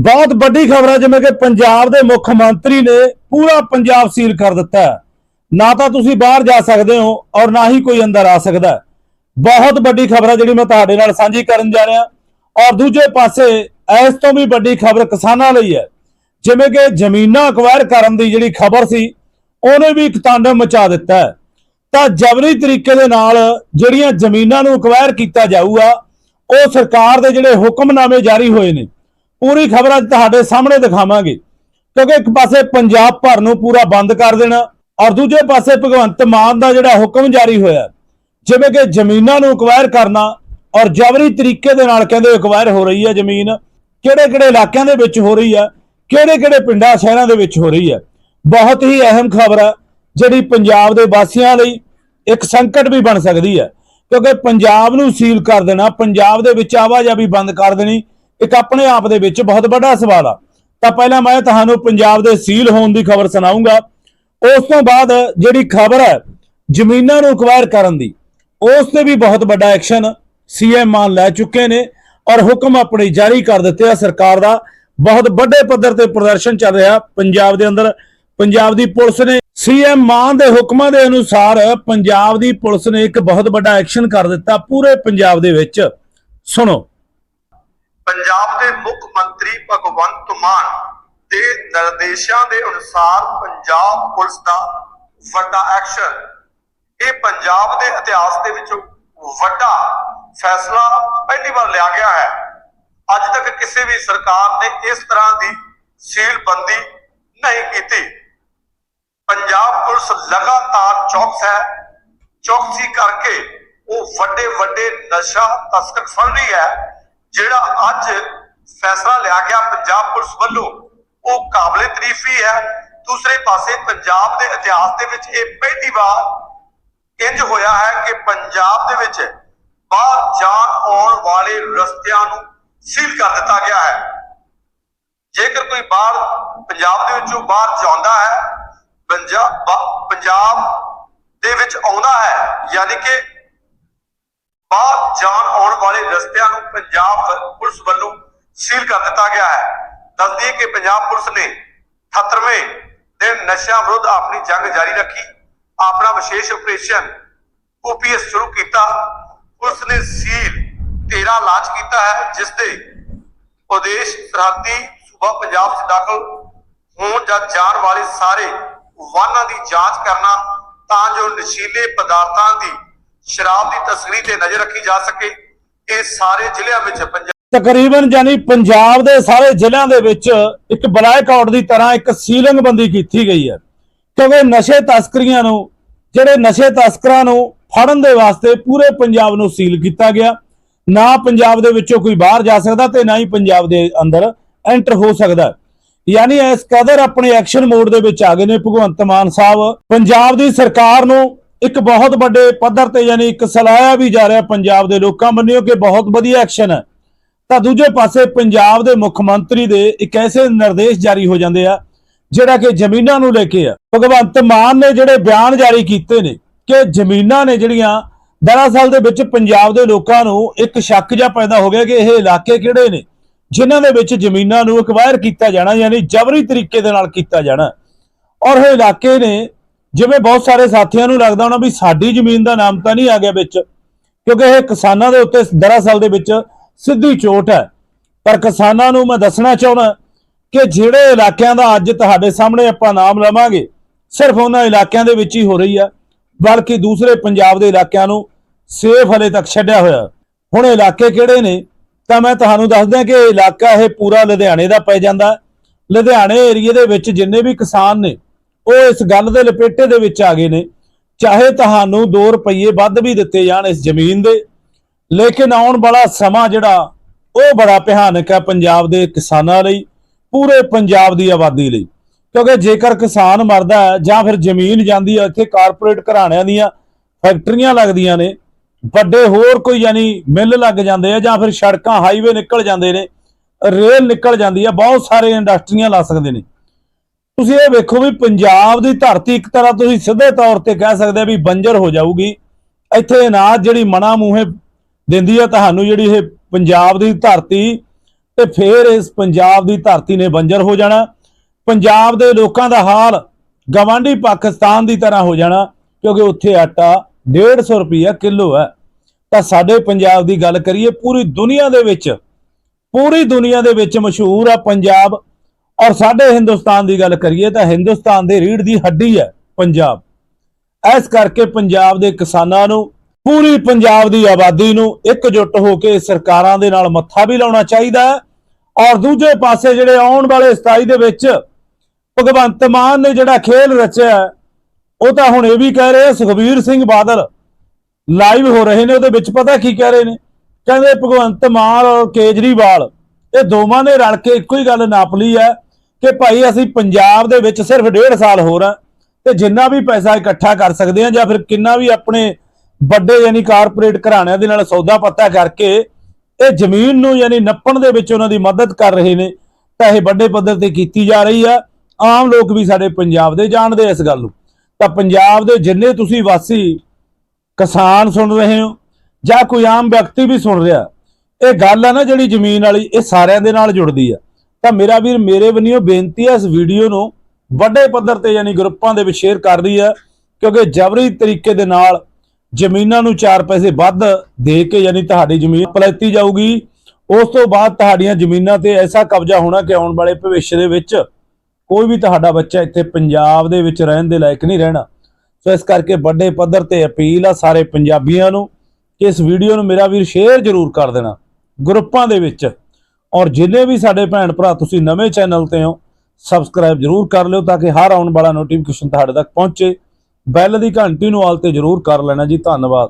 ਬਹੁਤ ਵੱਡੀ ਖਬਰ ਹੈ, ਜਿਵੇਂ ਕਿ ਪੰਜਾਬ ਦੇ ਮੁੱਖ ਮੰਤਰੀ ਨੇ ਪੂਰਾ ਪੰਜਾਬ ਸੀਲ ਕਰ ਦਿੱਤਾ ਹੈ। ਨਾ ਤਾਂ ਤੁਸੀਂ ਬਾਹਰ ਜਾ ਸਕਦੇ ਹੋ ਔਰ ਨਾ ਹੀ ਕੋਈ ਅੰਦਰ ਆ ਸਕਦਾ ਬਹੁਤ ਵੱਡੀ ਖਬਰ ਹੈ, ਜਿਹੜੀ ਮੈਂ ਤੁਹਾਡੇ ਨਾਲ ਸਾਂਝੀ ਕਰਨ ਜਾ ਰਿਹਾ ਔਰ ਦੂਜੇ ਪਾਸੇ, ਇਸ ਤੋਂ ਵੀ ਵੱਡੀ ਖਬਰ ਕਿਸਾਨਾਂ ਲਈ ਹੈ। ਜਿਵੇਂ ਕਿ ਜ਼ਮੀਨਾਂ ਅਕਵਾਇਰ ਕਰਨ ਦੀ ਜਿਹੜੀ ਖਬਰ ਸੀ, ਉਹਨੇ ਵੀ ਇੱਕ ਤਾਂਡਵ ਮਚਾ ਦਿੱਤਾ ਹੈ। ਤਾਂ ਜਬਰੀ ਤਰੀਕੇ ਦੇ ਨਾਲ ਜਿਹੜੀਆਂ ਜ਼ਮੀਨਾਂ ਨੂੰ ਅਕਵਾਇਰ ਕੀਤਾ ਜਾਊਗਾ, ਉਹ ਸਰਕਾਰ ਦੇ ਜਿਹੜੇ ਹੁਕਮਨਾਮੇ ਜਾਰੀ ਹੋਏ ਨੇ ਪੂਰੀ ਖਬਰ ਅੱਜ ਤੁਹਾਡੇ ਸਾਹਮਣੇ ਦਿਖਾਵਾਂਗੇ। ਕਿਉਂਕਿ ਇੱਕ ਪਾਸੇ ਪੰਜਾਬ ਭਰ ਨੂੰ ਪੂਰਾ ਬੰਦ ਕਰ ਦੇਣਾ ਔਰ ਦੂਜੇ ਪਾਸੇ ਭਗਵੰਤ ਮਾਨ ਦਾ ਜਿਹੜਾ ਹੁਕਮ ਜਾਰੀ ਹੋਇਆ, ਜਿਵੇਂ ਕਿ ਜ਼ਮੀਨਾਂ ਨੂੰ ਅਕਵਾਇਰ ਕਰਨਾ ਔਰ ਜਬਰੀ ਤਰੀਕੇ ਦੇ ਨਾਲ ਕਹਿੰਦੇ ਅਕਵਾਇਰ ਹੋ ਰਹੀ ਹੈ ਜ਼ਮੀਨ ਕਿਹੜੇ ਕਿਹੜੇ ਇਲਾਕਿਆਂ ਦੇ ਵਿੱਚ ਹੋ ਰਹੀ ਹੈ ਕਿਹੜੇ ਕਿਹੜੇ ਪਿੰਡਾਂ, ਸ਼ਹਿਰਾਂ ਦੇ ਵਿੱਚ ਹੋ ਰਹੀ ਹੈ। ਬਹੁਤ ਹੀ ਅਹਿਮ ਖਬਰ ਹੈ, ਜਿਹੜੀ ਪੰਜਾਬ ਦੇ ਵਾਸੀਆਂ ਲਈ ਇੱਕ ਸੰਕਟ ਵੀ ਬਣ ਸਕਦੀ ਹੈ। ਕਿਉਂਕਿ ਪੰਜਾਬ ਨੂੰ ਸੀਲ ਕਰ ਦੇਣਾ, ਪੰਜਾਬ ਦੇ ਵਿੱਚ ਆਵਾਜਾਈ ਬੰਦ ਕਰ ਦੇਣੀ ਇੱਕ ਆਪਣੇ ਆਪ ਦੇ ਵਿੱਚ ਬਹੁਤ ਵੱਡਾ ਸਵਾਲ ਆ। ਤਾਂ ਪਹਿਲਾਂ ਮੈਂ ਤੁਹਾਨੂੰ ਪੰਜਾਬ ਦੇ ਸੀਲ ਹੋਣ ਦੀ ਖਬਰ ਸੁਣਾਉਂਗਾ ਉਸ ਤੋਂ ਬਾਅਦ ਜਿਹੜੀ ਖਬਰ ਹੈ, ਜ਼ਮੀਨਾਂ ਨੂੰ ਅਕਵਾਇਰ ਕਰਨ ਦੀ, ਉਸ ਤੇ ਵੀ ਬਹੁਤ ਵੱਡਾ ਐਕਸ਼ਨ ਸੀਐਮ ਮਾਨ ਲੈ ਚੁੱਕੇ ਨੇ ਔਰ ਹੁਕਮ ਆਪਣੇ ਜਾਰੀ ਕਰ ਦਿੱਤੇ ਆ ਸਰਕਾਰ ਦਾ। ਬਹੁਤ ਵੱਡੇ ਪੱਧਰ ਤੇ ਪ੍ਰਦਰਸ਼ਨ ਚੱਲ ਰਿਹਾ ਪੰਜਾਬ ਦੇ ਅੰਦਰ। ਪੰਜਾਬ ਦੀ ਪੁਲਿਸ ਨੇ ਸੀਐਮ ਮਾਨ ਦੇ ਹੁਕਮਾਂ ਦੇ ਅਨੁਸਾਰ ਪੰਜਾਬ ਦੀ ਪੁਲਿਸ ਨੇ ਇੱਕ ਬਹੁਤ ਵੱਡਾ ਐਕਸ਼ਨ ਕਰ ਦਿੱਤਾ ਪੂਰੇ ਪੰਜਾਬ ਦੇ ਵਿੱਚ। ਸੁਣੋ। ਪੰਜਾਬ ਦੇ ਮੁੱਖ ਮੰਤਰੀ ਭਗਵੰਤ ਮਾਨ ਦੇ ਨਿਰਦੇਸ਼ਾਂ ਦੇ ਅਨੁਸਾਰ ਪੰਜਾਬ ਪੁਲਿਸ ਦਾ ਵੱਡਾ ਐਕਸ਼ਨ ਇਹ ਪੰਜਾਬ ਦੇ ਇਤਿਹਾਸ ਦੇ ਵਿੱਚ ਵੱਡਾ ਫੈਸਲਾ ਪਹਿਲੀ ਵਾਰ ਲਿਆ ਗਿਆ ਹੈ। ਅੱਜ ਤੱਕ ਕਿਸੇ ਵੀ ਸਰਕਾਰ ਨੇ ਇਸ ਤਰ੍ਹਾਂ ਦੀ ਸੀਲਬੰਦੀ ਨਹੀਂ ਕੀਤੀ। ਪੰਜਾਬ ਪੁਲਿਸ ਲਗਾਤਾਰ ਚੌਕਸ ਹੈ। ਚੌਕਸੀ ਕਰਕੇ ਉਹ ਵੱਡੇ ਵੱਡੇ ਨਸ਼ਾ ਤਸਕਰ ਫੜ ਰਹੀ ਹੈ। ਜਿਹੜਾ ਅੱਜ ਫੈਸਲਾ ਲਿਆ ਗਿਆ ਪੰਜਾਬ ਪੁਲਿਸ ਵੱਲੋਂ, ਉਹ ਕਾਬਲੇ ਤਾਰੀਫ ਹੈ। ਦੂਸਰੇ ਪਾਸੇ ਪੰਜਾਬ ਦੇ ਇਤਿਹਾਸ ਦੇ ਵਿੱਚ ਇਹ ਪਹਿਲੀ ਵਾਰ ਇੰਜ ਹੋਇਆ ਹੈ ਕਿ ਪੰਜਾਬ ਦੇ ਵਿੱਚ ਬਾਹਰ ਜਾਣ ਆਉਣ ਵਾਲੇ ਰਸਤਿਆਂ ਨੂੰ ਸੀਲ ਕਰ ਦਿੱਤਾ ਗਿਆ ਹੈ। ਜੇਕਰ ਕੋਈ ਬਾਹਰ ਪੰਜਾਬ ਦੇ ਵਿੱਚੋਂ ਬਾਹਰ ਜਾਂਦਾ ਹੈ ਪੰਜਾਬ ਦੇ ਵਿੱਚ ਆਉਂਦਾ ਹੈ, ਯਾਨੀ ਕਿ ਬਾਹਰ ਜਾਣ ਆਉਣ ਵਾਲੇ ਰਸਤਿਆਂ ਨੂੰ ਪੰਜਾਬ ਪੁਲਿਸ ਵੱਲੋਂ ਸੀਲ ਕਰ ਦਿੱਤਾ ਗਿਆ ਹੈ। ਦੱਸਦੀ ਕਿ ਪੰਜਾਬ ਪੁਲਿਸ ਨੇ 78ਵੇਂ ਦਿਨ ਨਸ਼ਿਆਂ ਵਿਰੁੱਧ ਆਪਣੀ ਜੰਗ ਜਾਰੀ ਰੱਖੀ। ਆਪਣਾ ਵਿਸ਼ੇਸ਼ ਆਪਰੇਸ਼ਨ ਓਪੀਐਸ ਸ਼ੁਰੂ ਕੀਤਾ। ਪੁਲਿਸ ਨੇ ਸੀਲ 13 ਲਾਂਚ ਕੀਤਾ ਹੈ, ਜਿਸ ਦੇ ਉਦੇਸ਼ ਸਰਹੱਦੀ ਸੂਬਾ ਪੰਜਾਬ 'ਚ ਦਾਖਲ ਹੋਣ ਜਾਂ ਜਾਣ ਵਾਲੇ ਸਾਰੇ ਵਾਹਨਾਂ ਦੀ ਜਾਂਚ ਕਰਨਾ, ਤਾਂ ਜੋ ਨਸ਼ੀਲੇ ਪਦਾਰਥਾਂ ਦੀ ਸ਼ਰਾਬ ਦੀ ਤਸਕਰੀ ਤੇ ਨਜ਼ਰ ਰੱਖੀ ਜਾ ਸਕੇ। ਇਹ ਸਾਰੇ ਜ਼ਿਲ੍ਹਿਆਂ ਵਿੱਚ ਤਕਰੀਬਨ ਜਾਨੀ ਪੰਜਾਬ ਦੇ ਸਾਰੇ ਜ਼ਿਲ੍ਹਿਆਂ ਦੇ ਵਿੱਚ ਇੱਕ ਬਲੈਕ ਦੀ ਤਰ੍ਹਾਂ ਇੱਕ ਸੀਲਿੰਗ ਬੰਦੀ ਕੀਤੀ ਗਈ ਹੈ। ਕਿਉਂਕਿ ਨਸ਼ੇ ਤਸਕਰੀਆਂ ਨੂੰ, ਜਿਹੜੇ ਨਸ਼ੇ ਤਸਕਰਾਂ ਨੂੰ ਫੜਨ ਦੇ ਵਾਸਤੇ ਪੂਰੇ ਪੰਜਾਬ ਨੂੰ ਸੀਲ ਕੀਤਾ ਗਿਆ। ਨਾ ਪੰਜਾਬ ਦੇ ਵਿੱਚੋਂ ਕੋਈ ਬਾਹਰ ਜਾ ਸਕਦਾ ਤੇ ਨਾ ਹੀ ਪੰਜਾਬ ਦੇ ਅੰਦਰ ਐਂਟਰ ਹੋ ਸਕਦਾ ਯਾਨੀ ਇਸ ਕਦਰ ਆਪਣੇ ਐਕਸ਼ਨ ਮੋਡ ਦੇ ਵਿੱਚ ਆ ਗਏ ਨੇ ਭਗਵੰਤ ਮਾਨ ਸਾਹਿਬ। ਪੰਜਾਬ ਦੀ ਸਰਕਾਰ ਨੂੰ ਇੱਕ ਬਹੁਤ ਵੱਡੇ ਪੱਧਰ ਤੇ ਯਾਨੀ ਇੱਕ ਸਲਾਹਿਆ ਵੀ ਜਾ ਰਿਹਾ ਪੰਜਾਬ ਦੇ ਲੋਕਾਂ ਮੰਨਿਓ ਕਿ ਬਹੁਤ ਵਧੀਆ ਐਕਸ਼ਨ ਹੈ। ਤਾਂ ਦੂਜੇ ਪਾਸੇ ਪੰਜਾਬ ਦੇ ਮੁੱਖ ਮੰਤਰੀ ਦੇ ਇੱਕ ਐਸੇ ਨਿਰਦੇਸ਼ ਜਾਰੀ ਹੋ ਜਾਂਦੇ ਆ, ਜਿਹੜਾ ਕਿ ਜ਼ਮੀਨਾਂ ਨੂੰ ਲੈ ਕੇ ਆ। ਭਗਵੰਤ ਮਾਨ ਨੇ ਜਿਹੜੇ ਬਿਆਨ ਜਾਰੀ ਕੀਤੇ ਨੇ ਕਿ ਜ਼ਮੀਨਾਂ ਨੇ ਜਿਹੜੀਆਂ, ਦਰਅਸਲ ਦੇ ਵਿੱਚ ਪੰਜਾਬ ਦੇ ਲੋਕਾਂ ਨੂੰ ਇੱਕ ਸ਼ੱਕ ਜਿਹਾ ਪੈਦਾ ਹੋ ਗਿਆ ਕਿ ਇਹ ਇਲਾਕੇ ਕਿਹੜੇ ਨੇ, ਜਿਨ੍ਹਾਂ ਦੇ ਵਿੱਚ ਜ਼ਮੀਨਾਂ ਨੂੰ ਅਕਵਾਇਰ ਕੀਤਾ ਜਾਣਾ, ਯਾਨੀ ਜਬਰੀ ਤਰੀਕੇ ਦੇ ਨਾਲ ਕੀਤਾ ਜਾਣਾ। ਔਰ ਇਹ ਇਲਾਕੇ ਨੇ ਜਿਵੇਂ ਬਹੁਤ ਸਾਰੇ ਸਾਥੀਆਂ ਨੂੰ ਲੱਗਦਾ ਹੋਣਾ ਵੀ ਸਾਡੀ ਜ਼ਮੀਨ ਦਾ ਨਾਮ ਤਾਂ ਨਹੀਂ ਆ ਗਿਆ ਵਿੱਚ, ਕਿਉਂਕਿ ਇਹ ਕਿਸਾਨਾਂ ਦੇ ਉੱਤੇ ਦਰਅਸਲ ਦੇ ਵਿੱਚ ਸਿੱਧੀ ਚੋਟ ਹੈ। ਪਰ ਕਿਸਾਨਾਂ ਨੂੰ ਮੈਂ ਦੱਸਣਾ ਚਾਹੁੰਦਾ ਕਿ ਜਿਹੜੇ ਇਲਾਕਿਆਂ ਦਾ ਅੱਜ ਤੁਹਾਡੇ ਸਾਹਮਣੇ ਆਪਾਂ ਨਾਮ ਲਵਾਂਗੇ, ਸਿਰਫ ਉਹਨਾਂ ਇਲਾਕਿਆਂ ਦੇ ਵਿੱਚ ਹੀ ਹੋ ਰਹੀ ਆ, ਬਲਕਿ ਦੂਸਰੇ ਪੰਜਾਬ ਦੇ ਇਲਾਕਿਆਂ ਨੂੰ ਸੇਫ ਹਲੇ ਤੱਕ ਛੱਡਿਆ ਹੋਇਆ। ਹੁਣ ਇਲਾਕੇ ਕਿਹੜੇ ਨੇ? ਤਾਂ ਮੈਂ ਤੁਹਾਨੂੰ ਦੱਸ ਕਿ ਇਲਾਕਾ ਇਹ ਪੂਰਾ ਲੁਧਿਆਣੇ ਦਾ ਪੈ ਜਾਂਦਾ। ਲੁਧਿਆਣੇ ਏਰੀਏ ਦੇ ਵਿੱਚ ਜਿੰਨੇ ਵੀ ਕਿਸਾਨ ਨੇ ਉਹ ਇਸ ਗੱਲ ਦੇ ਲਪੇਟੇ ਦੇ ਵਿੱਚ ਆ ਗਏ ਨੇ। ਚਾਹੇ ਤੁਹਾਨੂੰ 2 ਰੁਪਏ ਵੱਧ ਵੀ ਦਿੱਤੇ ਜਾਣ ਇਸ ਜ਼ਮੀਨ ਦੇ, ਲੇਕਿਨ ਆਉਣ ਵਾਲਾ ਸਮਾਂ ਜਿਹੜਾ, ਉਹ ਬੜਾ ਭਿਆਨਕ ਹੈ ਪੰਜਾਬ ਦੇ ਕਿਸਾਨਾਂ ਲਈ, ਪੂਰੇ ਪੰਜਾਬ ਦੀ ਆਬਾਦੀ ਲਈ। ਕਿਉਂਕਿ ਜੇਕਰ ਕਿਸਾਨ ਮਰਦਾ ਹੈ ਜਾਂ ਫਿਰ ਜ਼ਮੀਨ ਜਾਂਦੀ ਹੈ, ਇੱਥੇ ਕਾਰਪੋਰੇਟ ਘਰਾਣਿਆਂ ਦੀਆਂ ਫੈਕਟਰੀਆਂ ਲੱਗਦੀਆਂ ਨੇ, ਵੱਡੇ ਹੋਰ ਕੋਈ ਯਾਨੀ ਮਿੱਲ ਲੱਗ ਜਾਂਦੇ ਆ ਜਾਂ ਫਿਰ ਸੜਕਾਂ, ਹਾਈਵੇ ਨਿਕਲ ਜਾਂਦੇ ਨੇ, ਰੇਲ ਨਿਕਲ ਜਾਂਦੀ ਆ, ਬਹੁਤ ਸਾਰੇ ਇੰਡਸਟਰੀਆਂ ਲਾ ਸਕਦੇ ਨੇ। ਤੁਸੀਂ ਇਹ ਵੇਖੋ ਵੀ ਪੰਜਾਬ ਦੀ ਧਰਤੀ ਇੱਕ ਤਰ੍ਹਾਂ ਤੁਸੀਂ ਸਿੱਧੇ ਤੌਰ ਤੇ ਕਹਿ ਸਕਦੇ ਆ ਵੀ ਬੰਜਰ ਹੋ ਜਾਊਗੀ। ਇੱਥੇ ਅਨਾਜ ਜਿਹੜੀ ਮਨਾ ਮੂਹੇ ਦਿੰਦੀ ਆ, ਤੁਹਾਨੂੰ ਜਿਹੜੀ ਇਹ ਪੰਜਾਬ ਦੀ ਧਰਤੀ ਤੇ ਫੇਰ ਇਸ ਪੰਜਾਬ ਦੀ ਧਰਤੀ ਨੇ ਬੰਜਰ ਹੋ ਜਾਣਾ। ਪੰਜਾਬ ਦੇ ਲੋਕਾਂ ਦਾ ਹਾਲ ਗਵਾਂਢੀ ਪਾਕਿਸਤਾਨ ਦੀ ਤਰ੍ਹਾਂ ਹੋ ਜਾਣਾ, ਕਿਉਂਕਿ ਉੱਥੇ ਆਟਾ 150 ਰੁਪਈਆ ਕਿਲੋ ਹੈ। ਤਾਂ ਸਾਡੇ ਪੰਜਾਬ ਦੀ ਗੱਲ ਕਰੀਏ, ਪੂਰੀ ਦੁਨੀਆ ਦੇ ਵਿੱਚ, ਪੂਰੀ ਦੁਨੀਆ ਦੇ ਵਿੱਚ ਮਸ਼ਹੂਰ ਆ ਪੰਜਾਬ। ਔਰ ਸਾਡੇ ਹਿੰਦੁਸਤਾਨ ਦੀ ਗੱਲ ਕਰੀਏ ਤਾਂ ਹਿੰਦੁਸਤਾਨ ਦੇ ਰੀੜ ਦੀ ਹੱਡੀ ਹੈ ਪੰਜਾਬ। ਇਸ ਕਰਕੇ ਪੰਜਾਬ ਦੇ ਕਿਸਾਨਾਂ ਨੂੰ, ਪੂਰੀ ਪੰਜਾਬ ਦੀ ਆਬਾਦੀ ਨੂੰ ਇਕਜੁੱਟ ਹੋ ਕੇ ਸਰਕਾਰਾਂ ਦੇ ਨਾਲ ਮੱਥਾ ਵੀ ਲਾਉਣਾ ਚਾਹੀਦਾ ਹੈ ਔਰ ਦੂਜੇ ਪਾਸੇ ਜਿਹੜੇ ਆਉਣ ਵਾਲੇ 27 ਦੇ ਵਿੱਚ ਭਗਵੰਤ ਮਾਨ ਨੇ ਜਿਹੜਾ ਖੇਲ ਰਚਿਆ ਉਹ ਤਾਂ ਹੁਣ ਇਹ ਵੀ ਕਹਿ ਰਹੇ ਆ, ਸੁਖਬੀਰ ਸਿੰਘ ਬਾਦਲ ਲਾਈਵ ਹੋ ਰਹੇ ਨੇ, ਉਹਦੇ ਵਿੱਚ ਪਤਾ ਕੀ ਕਹਿ ਰਹੇ ਨੇ? ਕਹਿੰਦੇ ਭਗਵੰਤ ਮਾਨ ਔਰ ਕੇਜਰੀਵਾਲ, ਇਹ ਦੋਵਾਂ ਨੇ ਰਲ ਕੇ ਇੱਕੋ ਹੀ ਗੱਲ ਨਾਪ ਲਈ ਹੈ ਕਿ ਭਾਈ ਅਸੀਂ ਪੰਜਾਬ ਦੇ ਵਿੱਚ ਸਿਰਫ ਡੇਢ ਸਾਲ ਹੋਰ ਆ ਤੇ ਜਿੰਨਾ ਵੀ ਪੈਸਾ ਇਕੱਠਾ ਕਰ ਸਕਦੇ ਆ ਜਾਂ ਫਿਰ ਕਿੰਨਾ ਵੀ ਆਪਣੇ ਵੱਡੇ ਯਾਨੀ ਕਾਰਪੋਰੇਟ ਘਰਾਣਿਆਂ ਦੇ ਨਾਲ ਸੌਦਾ ਪੱਤਾ ਕਰਕੇ ਇਹ ਜ਼ਮੀਨ ਨੂੰ ਯਾਨੀ ਨੱਪਣ ਦੇ ਵਿੱਚ ਉਹਨਾਂ ਦੀ ਮਦਦ ਕਰ ਰਹੇ ਨੇ ਤਾਂ ਇਹ ਵੱਡੇ ਪੱਧਰ ਤੇ ਕੀਤੀ ਜਾ ਰਹੀ ਆ, ਆਮ ਲੋਕ ਵੀ ਸਾਡੇ ਪੰਜਾਬ ਦੇ ਜਾਣਦੇ ਇਸ ਗੱਲ ਨੂੰ। ਤਾਂ ਪੰਜਾਬ ਦੇ ਜਿੰਨੇ ਤੁਸੀਂ ਵਾਸੀ ਕਿਸਾਨ ਸੁਣ ਰਹੇ ਹੋ ਜਾਂ ਕੋਈ ਆਮ ਵਿਅਕਤੀ ਵੀ ਸੁਣ ਰਿਹਾ, ਇਹ ਗੱਲ ਆ ਨਾ ਜਿਹੜੀ ਜ਼ਮੀਨ ਵਾਲੀ, ਇਹ ਸਾਰਿਆਂ ਦੇ ਨਾਲ ਜੁੜਦੀ ਆ। ਤਾਂ ਮੇਰਾ ਵੀਰ, ਮੇਰੇ ਵੱਲੋਂ ਬੇਨਤੀ ਹੈ ਇਸ ਵੀਡੀਓ ਨੂੰ ਵੱਡੇ ਪੱਧਰ ਤੇ ਯਾਨੀ ਗਰੁੱਪਾਂ ਦੇ ਵਿੱਚ ਸ਼ੇਅਰ ਕਰ ਰਹੀ ਹੈ ਕਿਉਂਕਿ ਜਬਰੀ ਤਰੀਕੇ ਦੇ ਨਾਲ ਜ਼ਮੀਨਾਂ ਨੂੰ 4 ਪੈਸੇ ਵੱਧ ਦੇ ਕੇ ਯਾਨੀ ਤੁਹਾਡੀ ਜ਼ਮੀਨ ਪਲੈਤੀ ਜਾਊਗੀ। ਉਸ ਤੋਂ ਬਾਅਦ ਤੁਹਾਡੀਆਂ ਜ਼ਮੀਨਾਂ ਤੇ ਐਸਾ ਕਬਜ਼ਾ ਹੋਣਾ ਕਿ ਆਉਣ ਵਾਲੇ ਭਵਿੱਖ ਦੇ ਵਿੱਚ ਕੋਈ ਵੀ ਤੁਹਾਡਾ ਬੱਚਾ ਇੱਥੇ ਪੰਜਾਬ ਦੇ ਵਿੱਚ ਰਹਿਣ ਦੇ ਲਾਇਕ ਨਹੀਂ ਰਹਿਣਾ। ਸੋ ਇਸ ਕਰਕੇ ਵੱਡੇ ਪੱਧਰ ਤੇ ਅਪੀਲ ਆ ਸਾਰੇ ਪੰਜਾਬੀਆਂ ਨੂੰ ਕਿ ਇਸ ਵੀਡੀਓ ਨੂੰ ਮੇਰਾ ਵੀਰ ਸ਼ੇਅਰ ਜ਼ਰੂਰ ਕਰ ਦੇਣਾ, ਗਰੁੱਪਾਂ ਦੇ ਵਿੱਚ। ਔਰ ਜਿੰਨੇ ਵੀ ਸਾਡੇ ਭੈਣ ਭਰਾ ਤੁਸੀਂ ਨਵੇਂ ਚੈਨਲ ਤੇ ਹੋ ਸਬਸਕ੍ਰਾਈਬ ਜ਼ਰੂਰ ਕਰ ਲਿਓ ਤਾਂ ਕਿ ਹਰ ਆਉਣ ਵਾਲਾ ਨੋਟੀਫਿਕੇਸ਼ਨ ਤੁਹਾਡੇ ਤੱਕ ਪਹੁੰਚੇ। ਬੈਲ ਦੀ ਘੰਟੀ ਨੂੰ ਆਲ ਤੇ ਜ਼ਰੂਰ ਕਰ ਲੈਣਾ ਜੀ। ਧੰਨਵਾਦ।